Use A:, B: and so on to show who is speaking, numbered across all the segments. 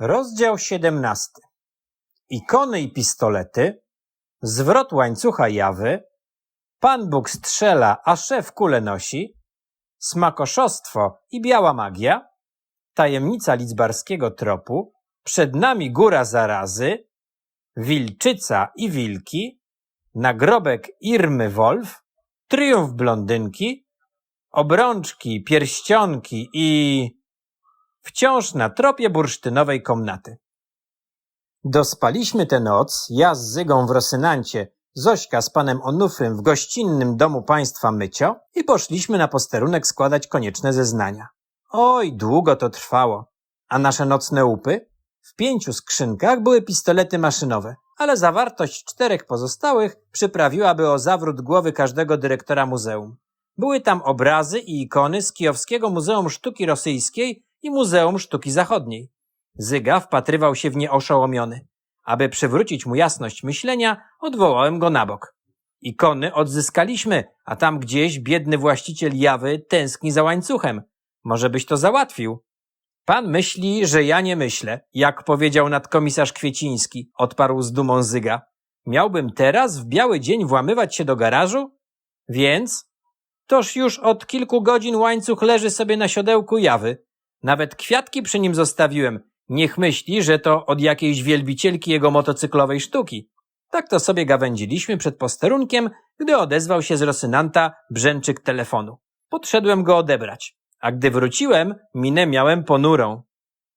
A: Rozdział 17. Ikony i pistolety, zwrot łańcucha jawy, Pan Bóg strzela, a szef kule nosi, smakoszostwo i biała magia, tajemnica lidzbarskiego tropu, przed nami góra zarazy, wilczyca i wilki, nagrobek Irmy Wolf, triumf blondynki, obrączki, pierścionki i wciąż na tropie bursztynowej komnaty. Dospaliśmy tę noc, ja z Zygą w Rosynancie, Zośka z panem Onufrym w gościnnym domu państwa Mycio i poszliśmy na posterunek składać konieczne zeznania. Oj, długo to trwało. A nasze nocne łupy? W pięciu skrzynkach były pistolety maszynowe, ale zawartość czterech pozostałych przyprawiłaby o zawrót głowy każdego dyrektora muzeum. Były tam obrazy i ikony z Kijowskiego Muzeum Sztuki Rosyjskiej i Muzeum Sztuki Zachodniej. Zyga wpatrywał się w nie oszołomiony. Aby przywrócić mu jasność myślenia, odwołałem go na bok. Ikony odzyskaliśmy, a tam gdzieś biedny właściciel jawy tęskni za łańcuchem. Może byś to załatwił? Pan myśli, że ja nie myślę, jak powiedział nadkomisarz Kwieciński, odparł z dumą Zyga. Miałbym teraz w biały dzień włamywać się do garażu? Więc? Toż już od kilku godzin łańcuch leży sobie na siodełku jawy. Nawet kwiatki przy nim zostawiłem. Niech myśli, że to od jakiejś wielbicielki jego motocyklowej sztuki. Tak to sobie gawędziliśmy przed posterunkiem, gdy odezwał się z Rosynanta brzęczyk telefonu. Podszedłem go odebrać, a gdy wróciłem, minę miałem ponurą.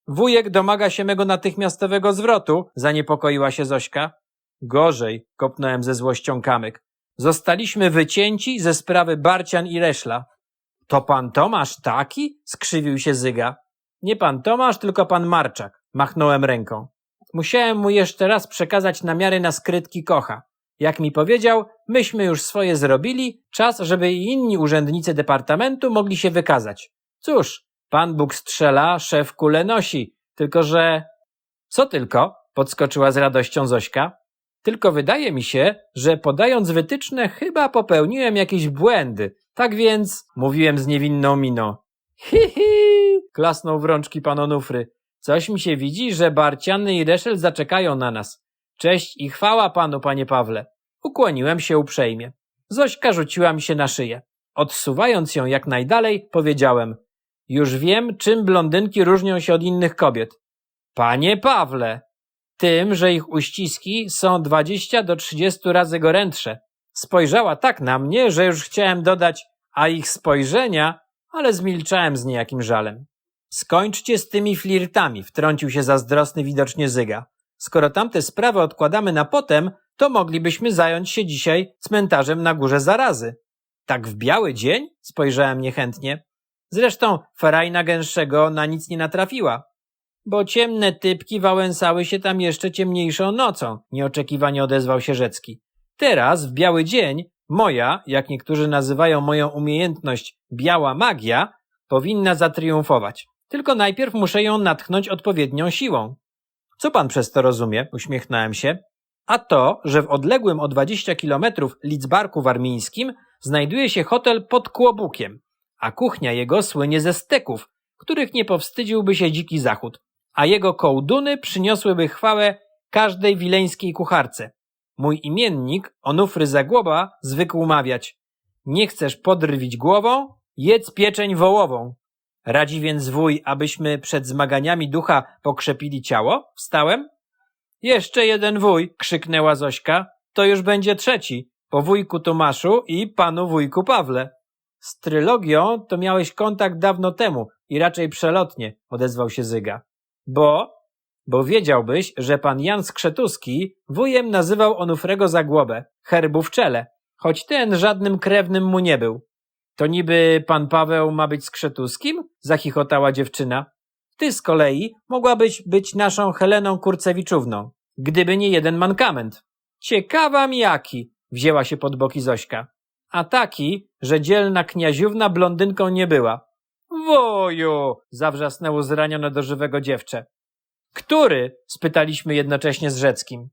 A: Wujek domaga się mego natychmiastowego zwrotu, zaniepokoiła się Zośka. Gorzej, kopnąłem ze złością kamyk. Zostaliśmy wycięci ze sprawy Barcian i Reszla. To pan Tomasz taki? skrzywił się Zyga. Nie pan Tomasz, tylko pan Marczak. Machnąłem ręką. Musiałem mu jeszcze raz przekazać namiary na skrytki kocha. Jak mi powiedział, myśmy już swoje zrobili, czas, żeby i inni urzędnicy departamentu mogli się wykazać. Cóż, pan Bóg strzela, szef kule nosi. Tylko że... Co tylko? Podskoczyła z radością Zośka. Tylko wydaje mi się, że podając wytyczne chyba popełniłem jakieś błędy. Tak więc, mówiłem z niewinną miną. Hi, hi, klasnął w rączki pan Onufry. Coś mi się widzi, że Barciany i Reszel zaczekają na nas. Cześć i chwała panu, panie Pawle. Ukłoniłem się uprzejmie. Zośka rzuciła mi się na szyję. Odsuwając ją jak najdalej, powiedziałem. Już wiem, czym blondynki różnią się od innych kobiet. Panie Pawle! Tym, że ich uściski są dwadzieścia do trzydziestu razy gorętsze. Spojrzała tak na mnie, że już chciałem dodać, a ich spojrzenia, ale zmilczałem z niejakim żalem. Skończcie z tymi flirtami, wtrącił się zazdrosny widocznie Zyga. Skoro tamte sprawy odkładamy na potem, to moglibyśmy zająć się dzisiaj cmentarzem na górze zarazy. Tak w biały dzień? Spojrzałem niechętnie. Zresztą ferajna gęstszego na nic nie natrafiła. Bo ciemne typki wałęsały się tam jeszcze ciemniejszą nocą, nieoczekiwanie odezwał się Rzecki. Teraz, w biały dzień, moja, jak niektórzy nazywają moją umiejętność, biała magia, powinna zatriumfować. Tylko najpierw muszę ją natchnąć odpowiednią siłą. Co pan przez to rozumie? Uśmiechnąłem się. A to, że w odległym o 20 kilometrów Lidzbarku warmińskim znajduje się hotel pod Kłobukiem, a kuchnia jego słynie ze steków, których nie powstydziłby się dziki zachód, a jego kołduny przyniosłyby chwałę każdej wileńskiej kucharce. Mój imiennik, Onufry Zagłoba, zwykł mawiać Nie chcesz podrwić głową? Jedz pieczeń wołową. Radzi więc wuj, abyśmy przed zmaganiami ducha pokrzepili ciało? Wstałem? Jeszcze jeden wuj, krzyknęła Zośka. To już będzie trzeci, po wujku Tomaszu i panu wujku Pawle. Z trylogią to miałeś kontakt dawno temu i raczej przelotnie, odezwał się Zyga. Bo, bo wiedziałbyś, że pan Jan Skrzetuski wujem nazywał Onufrego Zagłobę, herbu w czele, choć ten żadnym krewnym mu nie był. To niby pan Paweł ma być Skrzetuskim? Zachichotała dziewczyna. Ty z kolei mogłabyś być naszą Heleną Kurcewiczówną, gdyby nie jeden mankament. Ciekawa mi jaki, wzięła się pod boki Zośka. A taki, że dzielna kniaziówna blondynką nie była. Woju! zawrzasnęło zranione do żywego dziewczę. Który? spytaliśmy jednocześnie z Rzeckim.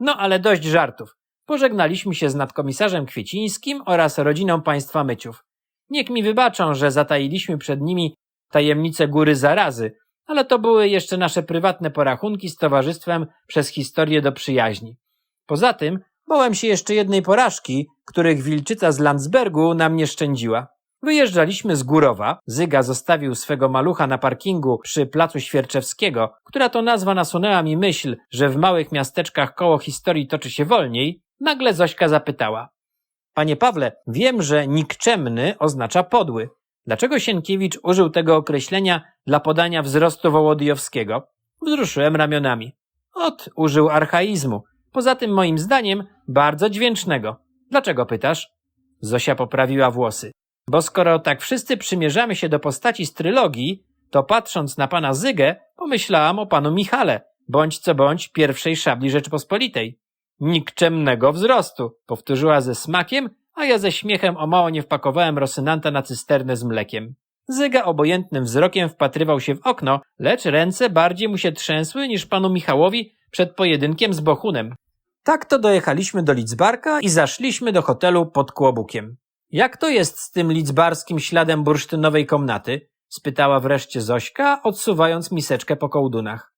A: No ale dość żartów. Pożegnaliśmy się z nadkomisarzem Kwiecińskim oraz rodziną państwa Myciów. Niech mi wybaczą, że zatailiśmy przed nimi tajemnicę góry zarazy, ale to były jeszcze nasze prywatne porachunki z towarzystwem przez historię do przyjaźni. Poza tym bałem się jeszcze jednej porażki, których wilczyca z Landsbergu nam nie szczędziła. Wyjeżdżaliśmy z Górowa, Zyga zostawił swego malucha na parkingu przy placu Świerczewskiego, która to nazwa nasunęła mi myśl, że w małych miasteczkach koło historii toczy się wolniej, nagle Zośka zapytała. Panie Pawle, wiem, że nikczemny oznacza podły. Dlaczego Sienkiewicz użył tego określenia dla podania wzrostu Wołodyjowskiego? Wzruszyłem ramionami. Ot, użył archaizmu. Poza tym moim zdaniem bardzo dźwięcznego. Dlaczego pytasz? Zosia poprawiła włosy. Bo skoro tak wszyscy przymierzamy się do postaci z trylogii, to patrząc na pana Zygę, pomyślałam o panu Michale, bądź co bądź pierwszej szabli Rzeczypospolitej. Nikczemnego wzrostu, powtórzyła ze smakiem, a ja ze śmiechem o mało nie wpakowałem Rosynanta na cysternę z mlekiem. Zyga obojętnym wzrokiem wpatrywał się w okno, lecz ręce bardziej mu się trzęsły niż panu Michałowi przed pojedynkiem z Bochunem. Tak to dojechaliśmy do Lidzbarka i zaszliśmy do hotelu pod Kłobukiem. Jak to jest z tym lidzbarskim śladem bursztynowej komnaty? spytała wreszcie Zośka, odsuwając miseczkę po kołdunach.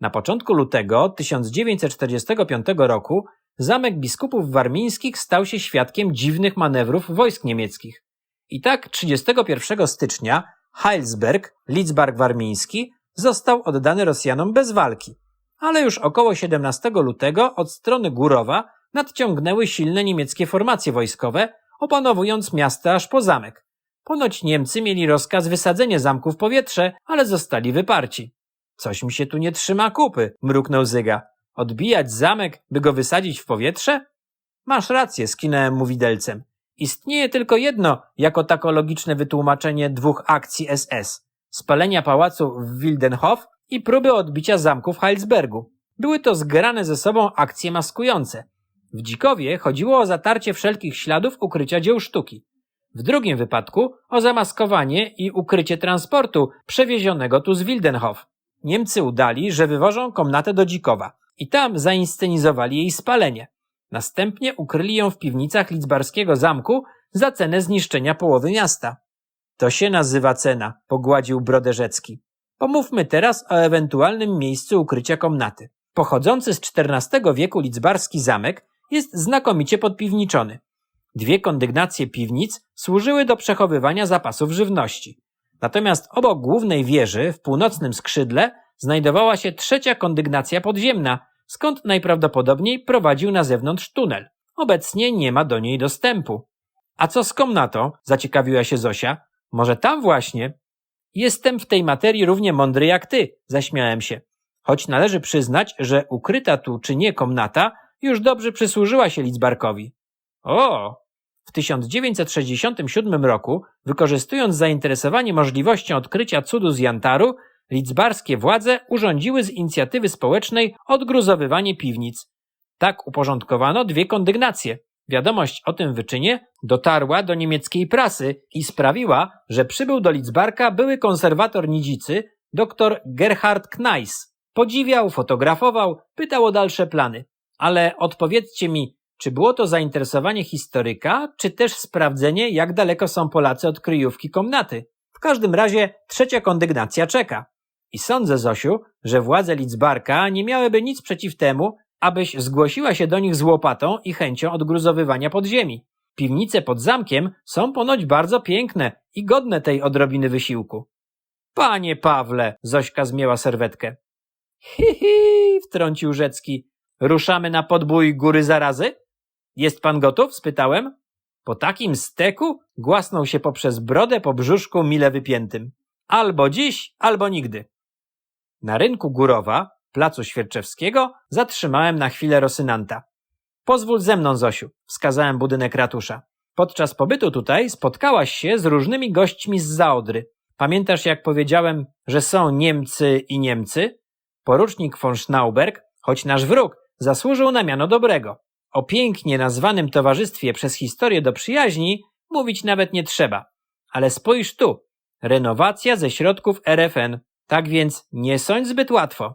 A: Na początku lutego 1945 roku zamek biskupów warmińskich stał się świadkiem dziwnych manewrów wojsk niemieckich. I tak 31 stycznia Heilsberg, Lidzbark warmiński, został oddany Rosjanom bez walki. Ale już około 17 lutego od strony Górowa nadciągnęły silne niemieckie formacje wojskowe, opanowując miasto aż po zamek. Ponoć Niemcy mieli rozkaz wysadzenia zamku w powietrze, ale zostali wyparci. Coś mi się tu nie trzyma kupy, mruknął Zyga. Odbijać zamek, by go wysadzić w powietrze? Masz rację, skinąłem mu widelcem. Istnieje tylko jedno jako tako logiczne wytłumaczenie dwóch akcji SS. Spalenia pałacu w Wildenhof i próby odbicia zamku w Heilsbergu. Były to zgrane ze sobą akcje maskujące. W Dzikowie chodziło o zatarcie wszelkich śladów ukrycia dzieł sztuki. W drugim wypadku o zamaskowanie i ukrycie transportu przewiezionego tu z Wildenhof. Niemcy udali, że wywożą komnatę do Dzikowa i tam zainscenizowali jej spalenie. Następnie ukryli ją w piwnicach Lidzbarskiego zamku za cenę zniszczenia połowy miasta. To się nazywa cena, pogładził Broderzecki. Pomówmy teraz o ewentualnym miejscu ukrycia komnaty. Pochodzący z XIV wieku Lidzbarski zamek jest znakomicie podpiwniczony. Dwie kondygnacje piwnic służyły do przechowywania zapasów żywności. Natomiast obok głównej wieży, w północnym skrzydle, znajdowała się trzecia kondygnacja podziemna, skąd najprawdopodobniej prowadził na zewnątrz tunel. Obecnie nie ma do niej dostępu. A co z komnatą? zaciekawiła się Zosia. Może tam właśnie? Jestem w tej materii równie mądry jak ty, zaśmiałem się. Choć należy przyznać, że ukryta tu czy nie komnata już dobrze przysłużyła się Lidzbarkowi. O! W 1967 roku, wykorzystując zainteresowanie możliwością odkrycia cudu z Jantaru, lidzbarskie władze urządziły z inicjatywy społecznej odgruzowywanie piwnic. Tak uporządkowano dwie kondygnacje. Wiadomość o tym wyczynie dotarła do niemieckiej prasy i sprawiła, że przybył do Lidzbarka były konserwator Nidzicy, dr Gerhard Kneis. Podziwiał, fotografował, pytał o dalsze plany. Ale odpowiedzcie mi, czy było to zainteresowanie historyka, czy też sprawdzenie, jak daleko są Polacy od kryjówki komnaty? W każdym razie trzecia kondygnacja czeka. I sądzę, Zosiu, że władze Lidzbarka nie miałyby nic przeciw temu, abyś zgłosiła się do nich z łopatą i chęcią odgruzowywania podziemi. Piwnice pod zamkiem są ponoć bardzo piękne i godne tej odrobiny wysiłku. Panie Pawle, Zośka zmięła serwetkę. Hi, hi, wtrącił Rzecki. Ruszamy na podbój góry zarazy? Jest pan gotów? spytałem. Po takim steku głasnął się poprzez brodę po brzuszku mile wypiętym. Albo dziś, albo nigdy. Na rynku Górowa, placu Świerczewskiego, zatrzymałem na chwilę Rosynanta. Pozwól ze mną, Zosiu, wskazałem budynek ratusza. Podczas pobytu tutaj spotkałaś się z różnymi gośćmi z Zaodry. Pamiętasz, jak powiedziałem, że są Niemcy i Niemcy? Porucznik von Schnauberg, choć nasz wróg, zasłużył na miano dobrego. O pięknie nazwanym towarzystwie przez historię do przyjaźni mówić nawet nie trzeba. Ale spójrz tu. Renowacja ze środków RFN. Tak więc nie sądź zbyt łatwo.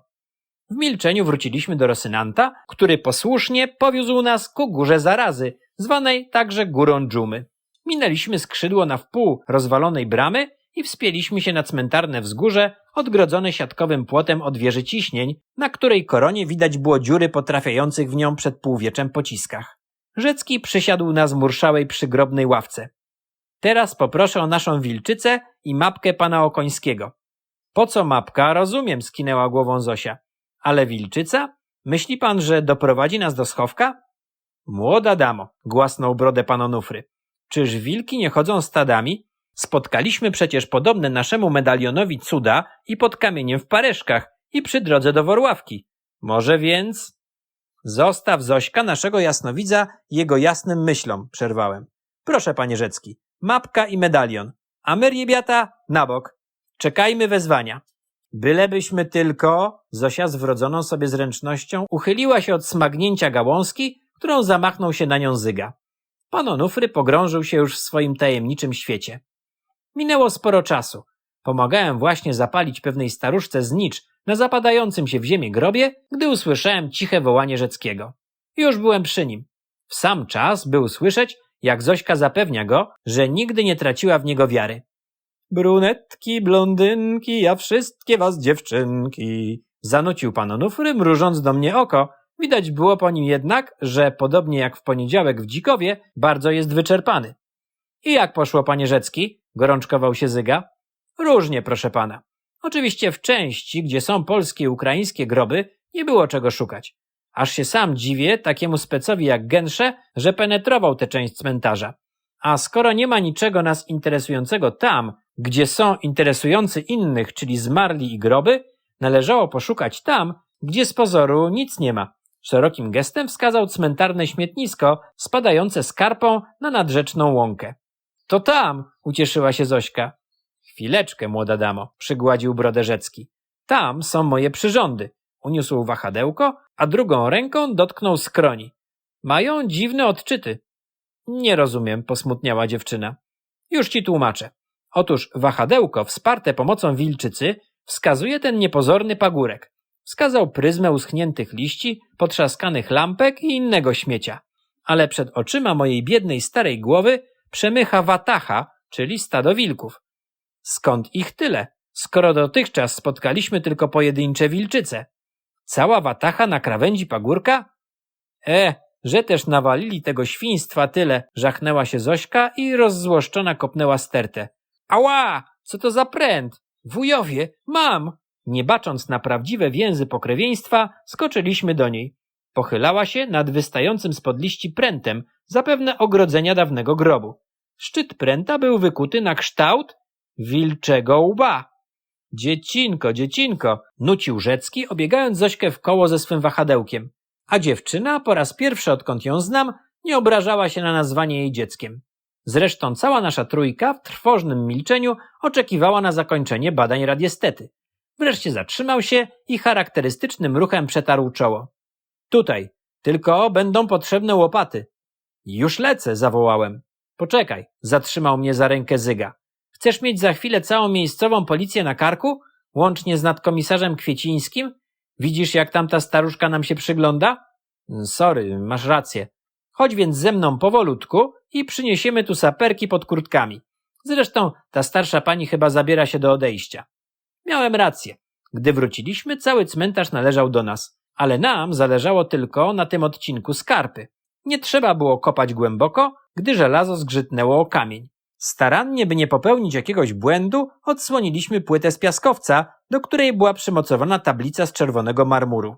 A: W milczeniu wróciliśmy do Rosynanta, który posłusznie powiózł nas ku górze zarazy, zwanej także górą dżumy. Minęliśmy skrzydło na wpół rozwalonej bramy i wspięliśmy się na cmentarne wzgórze, odgrodzone siatkowym płotem od wieży ciśnień, na której koronie widać było dziury po trafiających w nią przed półwieczem pociskach. Rzecki przysiadł na zmurszałej przygrobnej ławce. Teraz poproszę o naszą wilczycę i mapkę pana Okońskiego. Po co mapka? Rozumiem, skinęła głową Zosia. Ale wilczyca? Myśli pan, że doprowadzi nas do schowka? Młoda damo, głasnął brodę pan Onufry. Czyż wilki nie chodzą stadami? Spotkaliśmy przecież podobne naszemu medalionowi cuda i pod kamieniem w Pareszkach i przy drodze do Worławki. Może więc... Zostaw Zośka naszego jasnowidza jego jasnym myślom, przerwałem. Proszę, panie Rzecki, mapka i medalion. A my, riebiata, na bok. Czekajmy wezwania. Bylebyśmy tylko, Zosia z wrodzoną sobie zręcznością uchyliła się od smagnięcia gałązki, którą zamachnął się na nią zyga. Pan Onufry pogrążył się już w swoim tajemniczym świecie. Minęło sporo czasu. Pomagałem właśnie zapalić pewnej staruszce znicz na zapadającym się w ziemię grobie, gdy usłyszałem ciche wołanie Rzeckiego. Już byłem przy nim. W sam czas był słyszeć, jak Zośka zapewnia go, że nigdy nie traciła w niego wiary. Brunetki, blondynki, ja wszystkie was dziewczynki. Zanucił pan Onufry, mrużąc do mnie oko. Widać było po nim jednak, że podobnie jak w poniedziałek w Dzikowie, bardzo jest wyczerpany. I jak poszło, panie Rzecki? Gorączkował się Zyga. Różnie, proszę pana. Oczywiście w części, gdzie są polskie i ukraińskie groby, nie było czego szukać. Aż się sam dziwię takiemu specowi jak Gensze, że penetrował tę część cmentarza. A skoro nie ma niczego nas interesującego tam, gdzie są interesujący innych, czyli zmarli i groby, należało poszukać tam, gdzie z pozoru nic nie ma. Szerokim gestem wskazał cmentarne śmietnisko spadające skarpą na nadrzeczną łąkę. To tam, ucieszyła się Zośka. Chwileczkę, młoda damo, przygładził brodę Rzecki. Tam są moje przyrządy. Uniósł wahadełko, a drugą ręką dotknął skroni. Mają dziwne odczyty. Nie rozumiem, posmutniała dziewczyna. Już ci tłumaczę. Otóż wahadełko, wsparte pomocą wilczycy, wskazuje ten niepozorny pagórek. Wskazał pryzmę uschniętych liści, potrzaskanych lampek i innego śmiecia. Ale przed oczyma mojej biednej starej głowy przemycha watacha, czyli stado wilków. Skąd ich tyle, skoro dotychczas spotkaliśmy tylko pojedyncze wilczyce? Cała watacha na krawędzi pagórka? E, że też nawalili tego świństwa tyle, żachnęła się Zośka i rozzłoszczona kopnęła stertę. Ała! Co to za pręt? Wujowie, mam! Nie bacząc na prawdziwe więzy pokrewieństwa, skoczyliśmy do niej. Pochylała się nad wystającym spod liści prętem, zapewne ogrodzenia dawnego grobu. Szczyt pręta był wykuty na kształt wilczego łba. Dziecinko, dziecinko, nucił Rzecki, obiegając Zośkę w koło ze swym wahadełkiem. A dziewczyna, po raz pierwszy odkąd ją znam, nie obrażała się na nazwanie jej dzieckiem. Zresztą cała nasza trójka w trwożnym milczeniu oczekiwała na zakończenie badań radiestety. Wreszcie zatrzymał się i charakterystycznym ruchem przetarł czoło. Tutaj, tylko będą potrzebne łopaty. Już lecę, zawołałem. Poczekaj, zatrzymał mnie za rękę Zyga. Chcesz mieć za chwilę całą miejscową policję na karku? Łącznie z nadkomisarzem Kwiecińskim? Widzisz, jak tamta staruszka nam się przygląda? Sorry, masz rację. Chodź więc ze mną powolutku i przyniesiemy tu saperki pod kurtkami. Zresztą ta starsza pani chyba zabiera się do odejścia. Miałem rację. Gdy wróciliśmy, cały cmentarz należał do nas, ale nam zależało tylko na tym odcinku skarpy. Nie trzeba było kopać głęboko, gdy żelazo zgrzytnęło o kamień. Starannie, by nie popełnić jakiegoś błędu, odsłoniliśmy płytę z piaskowca, do której była przymocowana tablica z czerwonego marmuru.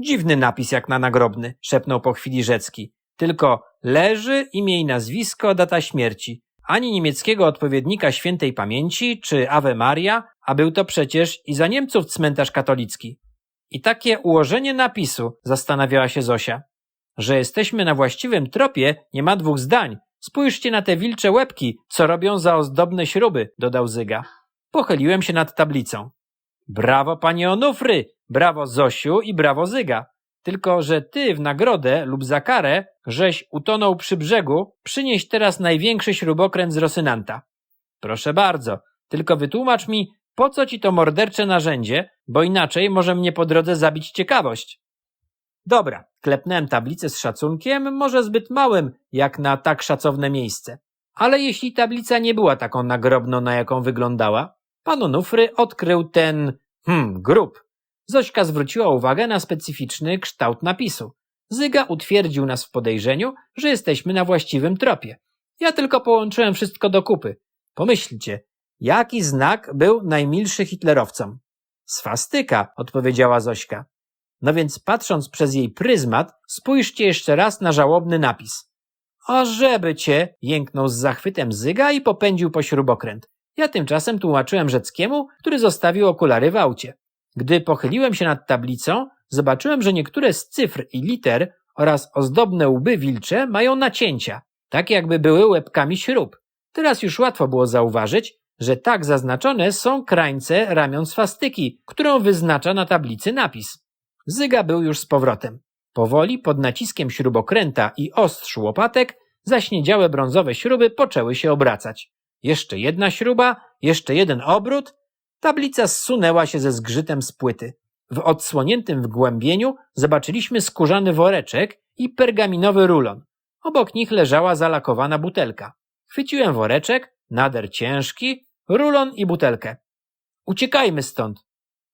A: Dziwny napis jak na nagrobny, szepnął po chwili Rzecki. Tylko leży, imię i nazwisko, data śmierci. Ani niemieckiego odpowiednika świętej pamięci, czy Ave Maria, a był to przecież i za Niemców cmentarz katolicki. I takie ułożenie napisu, zastanawiała się Zosia. Że jesteśmy na właściwym tropie, nie ma dwóch zdań. Spójrzcie na te wilcze łebki, co robią za ozdobne śruby, dodał Zyga. Pochyliłem się nad tablicą. Brawo, panie Onufry! Brawo, Zosiu i brawo, Zyga! Tylko, że ty w nagrodę lub za karę, żeś utonął przy brzegu, przynieś teraz największy śrubokręt z Rosynanta. Proszę bardzo, tylko wytłumacz mi, po co ci to mordercze narzędzie, bo inaczej może mnie po drodze zabić ciekawość. Dobra, klepnąłem tablicę z szacunkiem, może zbyt małym, jak na tak szacowne miejsce. Ale jeśli tablica nie była taką nagrobną, na jaką wyglądała, pan Onufry odkrył ten, hmm, grób. Zośka zwróciła uwagę na specyficzny kształt napisu. Zyga utwierdził nas w podejrzeniu, że jesteśmy na właściwym tropie. Ja tylko połączyłem wszystko do kupy. Pomyślcie, jaki znak był najmilszy hitlerowcom? Swastyka, odpowiedziała Zośka. No więc patrząc przez jej pryzmat, spójrzcie jeszcze raz na żałobny napis. O żeby cię, jęknął z zachwytem Zyga i popędził po śrubokręt. Ja tymczasem tłumaczyłem Rzeckiemu, który zostawił okulary w aucie. Gdy pochyliłem się nad tablicą, zobaczyłem, że niektóre z cyfr i liter oraz ozdobne łby wilcze mają nacięcia, tak jakby były łebkami śrub. Teraz już łatwo było zauważyć, że tak zaznaczone są krańce ramion swastyki, którą wyznacza na tablicy napis. Zyga był już z powrotem. Powoli, pod naciskiem śrubokręta i ostrz łopatek, zaśniedziałe brązowe śruby poczęły się obracać. Jeszcze jedna śruba, jeszcze jeden obrót. Tablica zsunęła się ze zgrzytem z płyty. W odsłoniętym wgłębieniu zobaczyliśmy skórzany woreczek i pergaminowy rulon. Obok nich leżała zalakowana butelka. Chwyciłem woreczek, nader ciężki, rulon i butelkę. Uciekajmy stąd.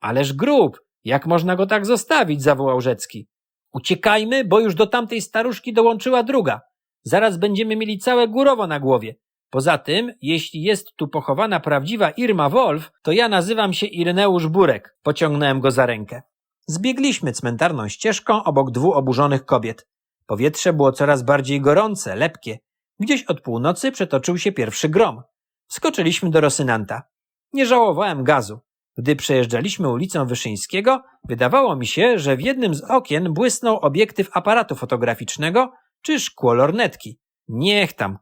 A: Ależ grób, jak można go tak zostawić, zawołał Rzecki. Uciekajmy, bo już do tamtej staruszki dołączyła druga. Zaraz będziemy mieli całe górowo na głowie. Poza tym, jeśli jest tu pochowana prawdziwa Irma Wolf, to ja nazywam się Ireneusz Burek. Pociągnąłem go za rękę. Zbiegliśmy cmentarną ścieżką obok dwóch oburzonych kobiet. Powietrze było coraz bardziej gorące, lepkie. Gdzieś od północy przetoczył się pierwszy grom. Wskoczyliśmy do Rosynanta. Nie żałowałem gazu. Gdy przejeżdżaliśmy ulicą Wyszyńskiego, wydawało mi się, że w jednym z okien błysnął obiektyw aparatu fotograficznego czy szkło lornetki. Niech tam.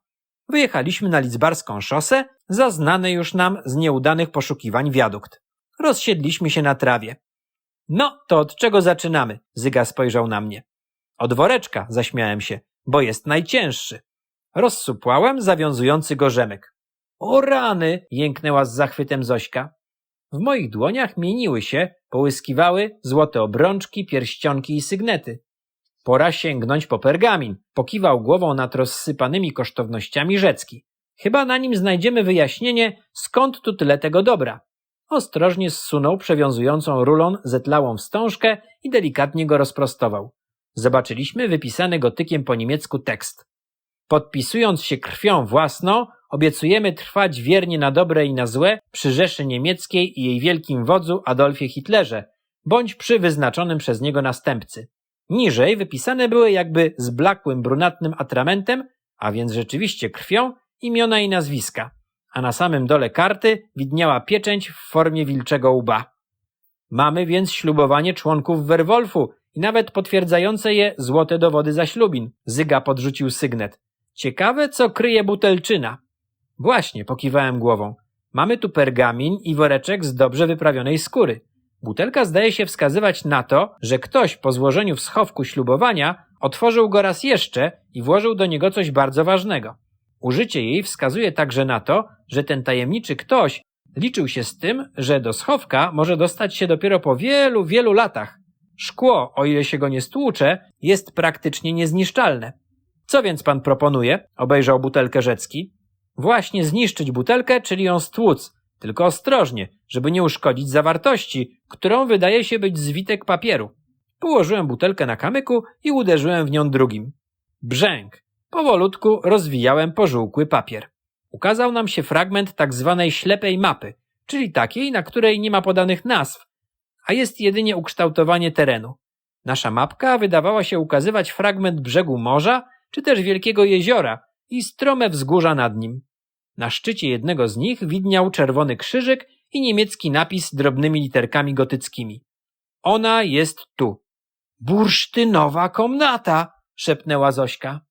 A: Wyjechaliśmy na Lidzbarską szosę, za znany już nam z nieudanych poszukiwań wiadukt. Rozsiedliśmy się na trawie. No, to od czego zaczynamy? Zyga spojrzał na mnie. Od woreczka, zaśmiałem się, bo jest najcięższy. Rozsupłałem zawiązujący go rzemek. O rany! jęknęła z zachwytem Zośka. W moich dłoniach mieniły się, połyskiwały złote obrączki, pierścionki i sygnety. Pora sięgnąć po pergamin, pokiwał głową nad rozsypanymi kosztownościami Rzecki. Chyba na nim znajdziemy wyjaśnienie, skąd tu tyle tego dobra. Ostrożnie zsunął przewiązującą rulon zetlałą wstążkę i delikatnie go rozprostował. Zobaczyliśmy wypisany gotykiem po niemiecku tekst. Podpisując się krwią własną, obiecujemy trwać wiernie na dobre i na złe przy Rzeszy Niemieckiej i jej wielkim wodzu Adolfie Hitlerze, bądź przy wyznaczonym przez niego następcy. Niżej wypisane były jakby zblakłym brunatnym atramentem, a więc rzeczywiście krwią, imiona i nazwiska, a na samym dole karty widniała pieczęć w formie wilczego łba. Mamy więc ślubowanie członków Werwolfu i nawet potwierdzające je złote dowody zaślubin. Zyga podrzucił sygnet. Ciekawe, co kryje butelczyna. Właśnie, pokiwałem głową. Mamy tu pergamin i woreczek z dobrze wyprawionej skóry. Butelka zdaje się wskazywać na to, że ktoś po złożeniu w schowku ślubowania otworzył go raz jeszcze i włożył do niego coś bardzo ważnego. Użycie jej wskazuje także na to, że ten tajemniczy ktoś liczył się z tym, że do schowka może dostać się dopiero po wielu, wielu latach. Szkło, o ile się go nie stłucze, jest praktycznie niezniszczalne. Co więc pan proponuje? obejrzał butelkę Rzecki. Właśnie zniszczyć butelkę, czyli ją stłuc, tylko ostrożnie, żeby nie uszkodzić zawartości, którą wydaje się być zwitek papieru. Położyłem butelkę na kamyku i uderzyłem w nią drugim. Brzęk. Powolutku rozwijałem pożółkły papier. Ukazał nam się fragment tak zwanej ślepej mapy, czyli takiej, na której nie ma podanych nazw, a jest jedynie ukształtowanie terenu. Nasza mapka wydawała się ukazywać fragment brzegu morza, czy też wielkiego jeziora i strome wzgórza nad nim. Na szczycie jednego z nich widniał czerwony krzyżyk i niemiecki napis drobnymi literkami gotyckimi. Ona jest tu. Bursztynowa komnata, szepnęła Zośka.